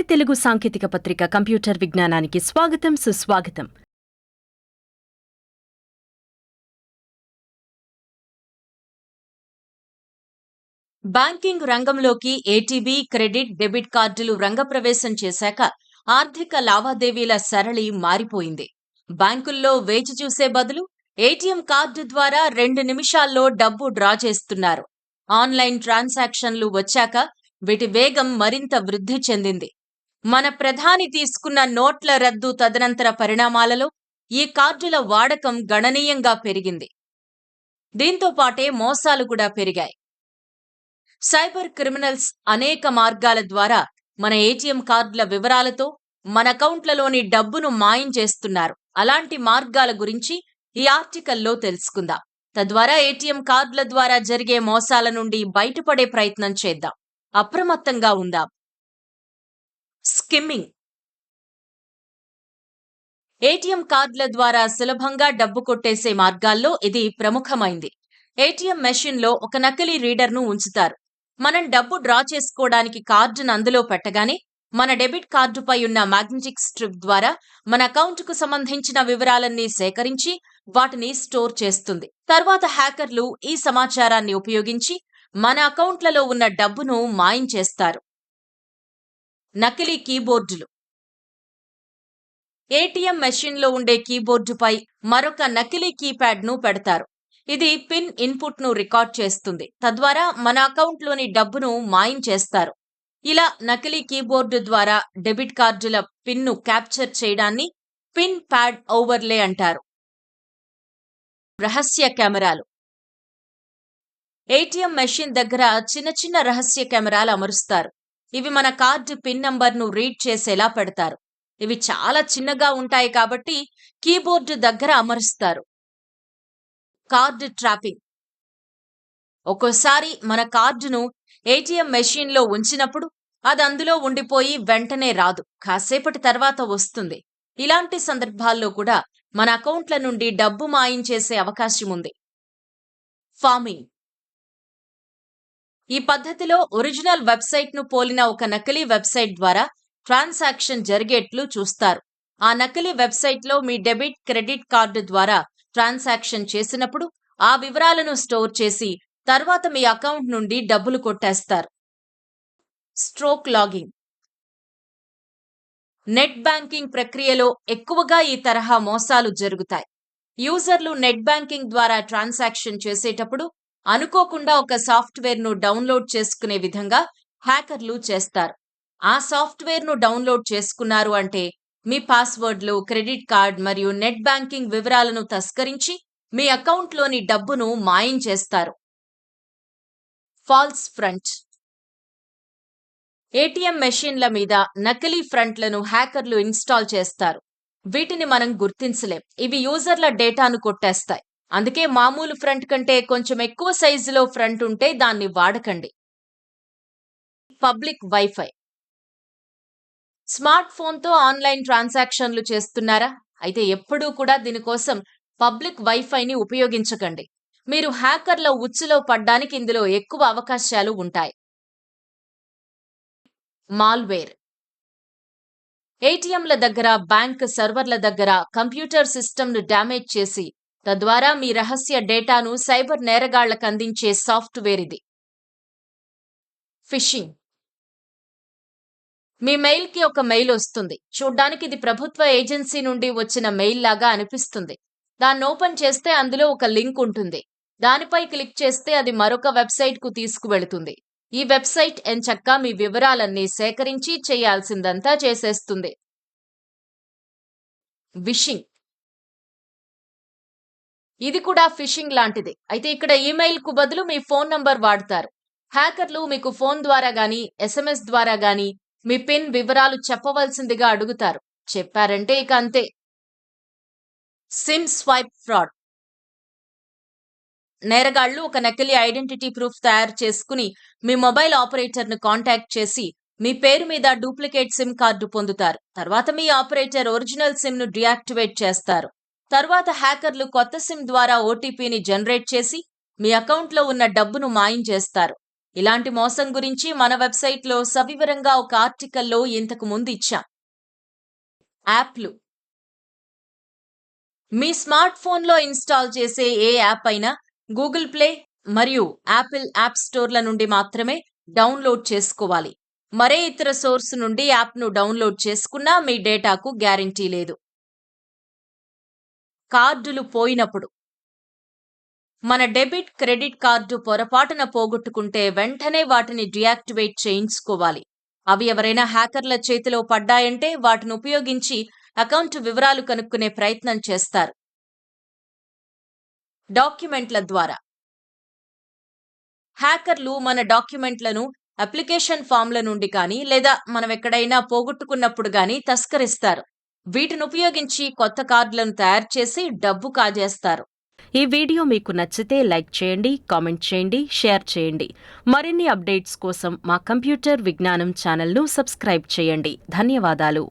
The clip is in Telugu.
తొలి తెలుగు సాంకేతిక పత్రిక కంప్యూటర్ విజ్ఞానానికి స్వాగతం సుస్వాగతం. బ్యాంకింగ్ రంగంలోకి ఏటీబీ క్రెడిట్ డెబిట్ కార్డులు రంగప్రవేశం చేశాక ఆర్థిక లావాదేవీల సరళి మారిపోయింది. బ్యాంకుల్లో వేచి చూసే బదులు ఏటీఎం కార్డు ద్వారా రెండు నిమిషాల్లో డబ్బు డ్రా చేస్తున్నారు. ఆన్లైన్ ట్రాన్సాక్షన్లు వచ్చాక వీటి వేగం మరింత వృద్ధి చెందింది. మన ప్రధాని తీసుకున్న నోట్ల రద్దు తదనంతర పరిణామాలలో ఈ కార్డుల వాడకం గణనీయంగా పెరిగింది. దీంతో పాటే మోసాలు కూడా పెరిగాయి. సైబర్ క్రిమినల్స్ అనేక మార్గాల ద్వారా మన ఏటీఎం కార్డుల వివరాలతో మన అకౌంట్లలోని డబ్బును మాయం చేస్తున్నారు. అలాంటి మార్గాల గురించి ఈ ఆర్టికల్లో తెలుసుకుందాం. తద్వారా ఏటీఎం కార్డుల ద్వారా జరిగే మోసాల నుండి బయటపడే ప్రయత్నం చేద్దాం. అప్రమత్తంగా ఉందాం. స్కిమ్మింగ్. ఏటీఎం కార్డుల ద్వారా సులభంగా డబ్బు కొట్టేసే మార్గాల్లో ఇది ప్రముఖమైంది. ఏటీఎం మెషిన్లో ఒక నకిలీ రీడర్ను ఉంచుతారు. మనం డబ్బు డ్రా చేసుకోవడానికి కార్డును అందులో పెట్టగానే మన డెబిట్ కార్డుపై ఉన్న మ్యాగ్నెటిక్ స్ట్రిప్ ద్వారా మన అకౌంట్కు సంబంధించిన వివరాలన్నీ సేకరించి వాటిని స్టోర్ చేస్తుంది. తర్వాత హ్యాకర్లు ఈ సమాచారాన్ని ఉపయోగించి మన అకౌంట్లలో ఉన్న డబ్బును మాయం చేస్తారు. నకిలీ కీబోర్డులు. ఏటీఎం మెషిన్లో ఉండే కీబోర్డుపై మరొక నకిలీ కీప్యాడ్ను పెడతారు. ఇది పిన్ ఇన్పుట్ను రికార్డ్ చేస్తుంది. తద్వారా మన అకౌంట్లోని డబ్బును మాయం చేస్తారు. ఇలా నకిలీ కీబోర్డు ద్వారా డెబిట్ కార్డుల పిన్ను క్యాప్చర్ చేయడాన్ని పిన్ ప్యాడ్ ఓవర్లే అంటారు. రహస్య కెమెరాలు. ఏటీఎం మెషిన్ దగ్గర చిన్న చిన్న రహస్య కెమెరాలు అమరుస్తారు. ఇవి మన కార్డు పిన్ నంబర్ను రీడ్ చేసేలా పెడతారు. ఇవి చాలా చిన్నగా ఉంటాయి కాబట్టి కీబోర్డు దగ్గర అమరుస్తారు. Card trapping. ఒక్కోసారి మన కార్డును ఏటీఎం మెషిన్లో ఉంచినప్పుడు అది అందులో ఉండిపోయి వెంటనే రాదు. కాసేపటి తర్వాత వస్తుంది. ఇలాంటి సందర్భాల్లో కూడా మన అకౌంట్ల నుండి డబ్బు మాయం చేసే అవకాశం ఉంది. ఫార్మింగ్. ఈ పద్ధతిలో ఒరిజినల్ వెబ్సైట్ను పోలిన ఒక నకిలీ వెబ్సైట్ ద్వారా ట్రాన్సాక్షన్ జరిగేట్లు చూస్తారు. ఆ నకిలీ వెబ్సైట్లో మీ డెబిట్ క్రెడిట్ కార్డు ద్వారా ట్రాన్సాక్షన్ చేసినప్పుడు ఆ వివరాలను స్టోర్ చేసి తర్వాత మీ అకౌంట్ నుండి డబ్బులు కొట్టేస్తారు. స్ట్రోక్ లాగింగ్ నెట్ బ్యాంకింగ్ ప్రక్రియలో ఎక్కువగా ఈ తరహా మోసాలు జరుగుతాయి. యూజర్లు నెట్ బ్యాంకింగ్ ద్వారా ట్రాన్సాక్షన్ చేసేటప్పుడు అనుకోకుండా ఒక సాఫ్ట్వేర్ను డౌన్లోడ్ చేసుకునే విధంగా హ్యాకర్లు చేస్తారు. ఆ సాఫ్ట్వేర్ను డౌన్లోడ్ చేసుకున్నారు అంటే మీ పాస్వర్డ్లు క్రెడిట్ కార్డ్ మరియు నెట్ బ్యాంకింగ్ వివరాలను తస్కరించి మీ అకౌంట్లోని డబ్బును మాయం చేస్తారు. Falls front. ఏటీఎం మెషిన్ల మీద నకిలీ ఫ్రంట్లను హ్యాకర్లు ఇన్స్టాల్ చేస్తారు. వీటిని మనం గుర్తించలేం. ఇవి యూజర్ల డేటాను కొట్టేస్తాయి. అందుకే మామూలు ఫ్రంట్ కంటే కొంచెం ఎక్కువ సైజులో ఫ్రంట్ ఉంటే దాన్ని వాడకండి. Public wifi. స్మార్ట్ ఫోన్తో ఆన్లైన్ ట్రాన్సాక్షన్లు చేస్తున్నారా? అయితే ఎప్పుడూ కూడా దీనికోసం పబ్లిక్ వైఫైని ఉపయోగించకండి. మీరు హ్యాకర్ల ఉచ్చులో పడ్డానికి ఇందులో ఎక్కువ అవకాశాలు ఉంటాయి. మాల్వేర్. ఏటీఎంల దగ్గర బ్యాంక్ సర్వర్ల దగ్గర కంప్యూటర్ సిస్టమ్ను డ్యామేజ్ చేసి తద్వారా మీ రహస్య డేటాను సైబర్ నేరగాళ్ళకు అందించే సాఫ్ట్వేర్ ఇది. ఫిషింగ్. మీ మెయిల్కి ఒక మెయిల్ వస్తుంది. చూడ్డానికి ఇది ప్రభుత్వ ఏజెన్సీ నుండి వచ్చిన మెయిల్ లాగా అనిపిస్తుంది. దాన్ని ఓపెన్ చేస్తే అందులో ఒక లింక్ ఉంటుంది. దానిపై క్లిక్ చేస్తే అది మరొక వెబ్సైట్కు తీసుకువెళుతుంది. ఈ వెబ్సైట్ ఎంచక్కా మీ వివరాలన్నీ సేకరించి చేయాల్సిందంతా చేసేస్తుంది. విషింగ్ ఇది కూడా ఫిషింగ్ లాంటిది. అయితే ఇక్కడ ఈమెయిల్కు బదులు మీ ఫోన్ నంబర్ వాడతారు. హ్యాకర్లు మీకు ఫోన్ ద్వారా గాని ఎస్ఎంఎస్ ద్వారా గాని మీ పిన్ వివరాలు చెప్పవలసిందిగా అడుగుతారు. చెప్పారంటే ఇక అంతే. SIM swipe fraud. నేరగాళ్ళు ఒక నకిలీ ఐడెంటిటీ ప్రూఫ్ తయారు చేసుకుని మీ మొబైల్ ఆపరేటర్ను కాంటాక్ట్ చేసి మీ పేరు మీద డూప్లికేట్ సిమ్ కార్డు పొందుతారు. తర్వాత మీ ఆపరేటర్ ఒరిజినల్ సిమ్ను డియాక్టివేట్ చేస్తారు. తర్వాత హ్యాకర్లు కొత్త సిమ్ ద్వారా ఓటీపీని జనరేట్ చేసి మీ అకౌంట్లో ఉన్న డబ్బును మాయం చేస్తారు. ఇలాంటి మోసం గురించి మన వెబ్సైట్లో సవివరంగా ఒక ఆర్టికల్లో ఇంతకు ముందు ఇచ్చాం. యాప్లు. మీ స్మార్ట్ ఫోన్లో ఇన్స్టాల్ చేసే ఏ యాప్ అయినా గూగుల్ ప్లే మరియు యాపిల్ యాప్ స్టోర్ల నుండి మాత్రమే డౌన్లోడ్ చేసుకోవాలి. మరే ఇతర సోర్స్ నుండి యాప్ను డౌన్లోడ్ చేసుకున్నా మీ డేటాకు గ్యారంటీ లేదు. కార్డులు పోయినప్పుడు. మన డెబిట్ క్రెడిట్ కార్డు పొరపాటున పోగొట్టుకుంటే వెంటనే వాటిని డియాక్టివేట్ చేయించుకోవాలి. అవి ఎవరైనా హ్యాకర్ల చేతిలో పడ్డాయంటే వాటిని ఉపయోగించి అకౌంట్ వివరాలు కనుక్కునే ప్రయత్నం చేస్తారు. డాక్యుమెంట్ల ద్వారా. హ్యాకర్లు మన డాక్యుమెంట్లను అప్లికేషన్ ఫామ్ల నుండి కానీ లేదా మనం ఎక్కడైనా పోగొట్టుకున్నప్పుడు కానీ తస్కరిస్తారు. వీటిని ఉపయోగించి కొత్త కార్డులను తయారు చేసి డబ్బు కాజేస్తారు. ఈ వీడియో మీకు నచ్చితే లైక్ చేయండి కామెంట్ చేయండి షేర్ చేయండి. మరిన్ని అప్డేట్స్ కోసం మా కంప్యూటర్ విజ్ఞానం ఛానల్ను సబ్స్క్రైబ్ చేయండి. ధన్యవాదాలు.